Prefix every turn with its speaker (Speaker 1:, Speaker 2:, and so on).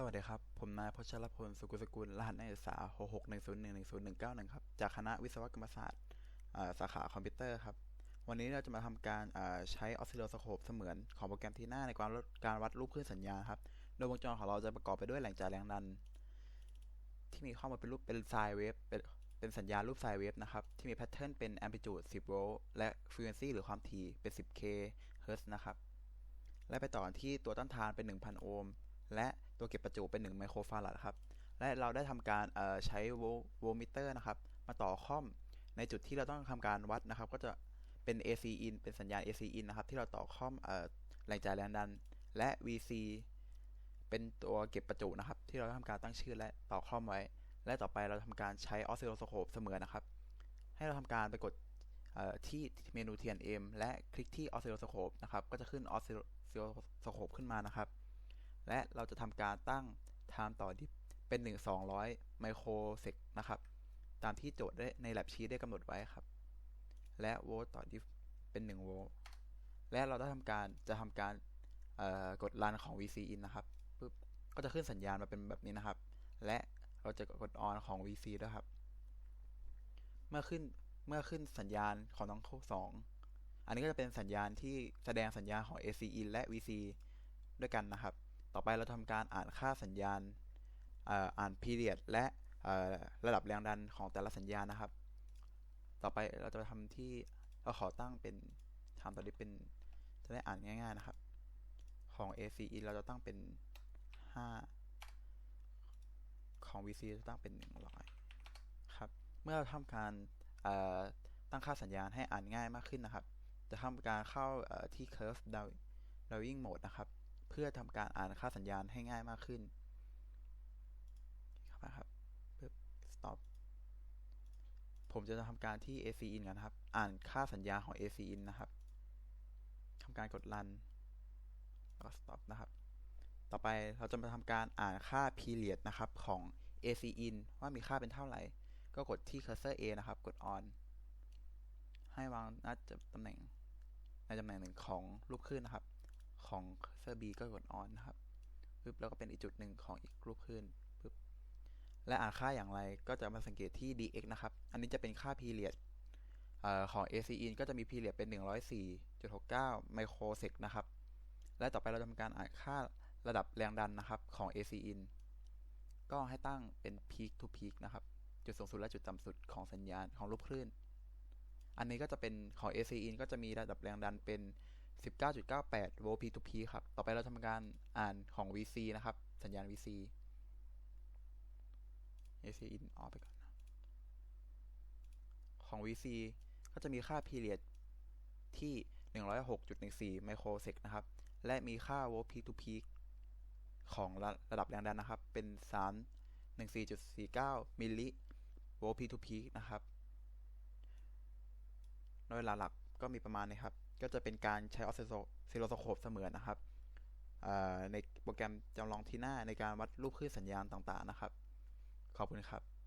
Speaker 1: สวัสดีครับ ผมนายพชรพล สุกุลสกุล รหัสนักศึกษา661010191ครับ จากคณะวิศวกรรมศาสตร์สาขาคอมพิวเตอร์ครับ วันนี้เราจะมาทำการใช้ออสซิลโลสโคปเสมือนของโปรแกรมทีน่าในการวัดการวัดรูปคลื่นสัญญาณครับ โดยวงจรของเราจะประกอบไปด้วยแหล่งจ่ายแรงดัน ที่มีข้อมูลเป็นรูปเป็นไซน์เวฟเป็นเป็นสัญญาณรูปไซน์เวฟนะครับ ที่มีแพทเทิร์นเป็นแอมพลิจูด10โวลต์และฟรีเควนซีหรือความถี่เป็น 10k เฮิร์ตซ์นะครับ และไปต่อที่ตัวต้านทานเป็น 1,000 โอห์ม และ ตัวเก็บประจุเป็น 1 ไมโครฟาราดครับ และเราได้ทำการใช้โวโวลมิเตอร์นะครับ มาต่อคอมในจุดที่เราต้องทำการวัดนะครับ ก็จะเป็น AC in เป็นสัญญาณ AC in นะครับ ที่เราต่อคอมแหล่งจ่ายแรงดัน และ VC เป็นตัวเก็บประจุนะครับ ที่เราทำการตั้งชื่อและต่อคอมไว้ และต่อไปเราทำการใช้ออสซิลโลสโคปเสมอนะครับ ให้เราทำการไปกดเอ่อที่เมนู TNM และคลิกที่ออสซิลโลสโคปนะครับ ก็จะขึ้นออสซิลโลสโคปขึ้นมานะครับ และเราจะทำการตั้ง time ต่อดิฟเป็น 1 200 ไมโครเซกนะครับ ตามที่โจทย์ได้ใน lab sheet ได้กำหนดไว้ครับ และโวลต์ต่อดิฟเป็น1โวลต์และเราได้ทำการจะทำการกด run ของ VC in นะครับปึ๊บก็จะขึ้นสัญญาณมาเป็นแบบนี้นะครับ และเราจะกด on ของ VC ด้วยครับ เมื่อขึ้นเมื่อขึ้นสัญญาณของทั้งสองอันนี้ก็จะเป็นสัญญาณที่แสดงสัญญาณของ AC in และ VC ด้วยกันนะครับ ต่อไปเราทำการอ่านค่าสัญญาณอ่อาน period และระดับแรงดันของแต่ละสัญญาณนะครับ ต่อไปเราจะทำที่เราขอตั้งเป็นทำตอนนี้เป็นจะได้อ่านง่าย ๆนะครับ ของ AC in เราจะตั้งเป็น 5 ของ VC จะตั้งเป็น 100 ครับ เมื่อเราทำการตั้งค่าสัญญาณให้อ่านง่ายมากขึ้นนะครับ จะทำการเข้าที่ curve drawing mode นะครับ เพื่อทำการอ่านค่าสัญญาณให้ง่ายมากขึ้นครับนะครับปึ๊บ stop ผมจะทำการที่ AC in กันะครับ อ่านค่าสัญญาของ AC in นะครับทำการกด run แล้วก็ stop นะครับ ต่อไปเราจะมาทำการอ่านค่า period นะครับของ AC in ว่ามีค่าเป็นเท่าไหร่ ก็กดที่ cursor A นะครับ กด on ให้วางณตำแหน่งในตำแหน่งหนึ่งของรูปคลื่นนะครับ ของ cursor B ก็กด on นะครับปึ๊บแล้วก็เป็นอีกจุดหนึ่งของอีกรูปคลื่นปึ๊บและอ่านค่าอย่างไรก็จะมาสังเกตที่ dx นะครับ อันนี้จะเป็นค่า period ของ AC in ก็จะมี period เป็น 104.69 ไมโครเซกนะครับ และต่อไปเราจะทำการอ่านค่าระดับแรงดันนะครับของ AC in ก็ให้ตั้งเป็น peak to peak นะครับ จุดสูงสุดและจุดต่ำสุดของสัญญาณของรูปคลื่น อันนี้ก็จะเป็นของ AC in ก็จะมีระดับแรงดันเป็น 19.98โวลต์ peak to peak ครับ ต่อไปเราทำการอ่านของ VC นะครับ สัญญาณ VC AC in ออกไปก่อนนะของ VC ก็จะมีค่า period ที่ 106.14 ไมโครเซกนะครับ และมีค่าโวลต์ peak to peak ของระระดับแรงดันนะครับ เป็น 3 14.49 มิลลิโวลต์ peak to peak นะครับ โดยหลักๆก็มีประมาณนี้ครับ ก็จะเป็นการใช้ออสซิลโลสโคปเสมือนนะครับในโปรแกรมจำลองทีหน้าในการวัดรูปคลื่นสัญญาณต่างๆนะครับ ขอบคุณครับ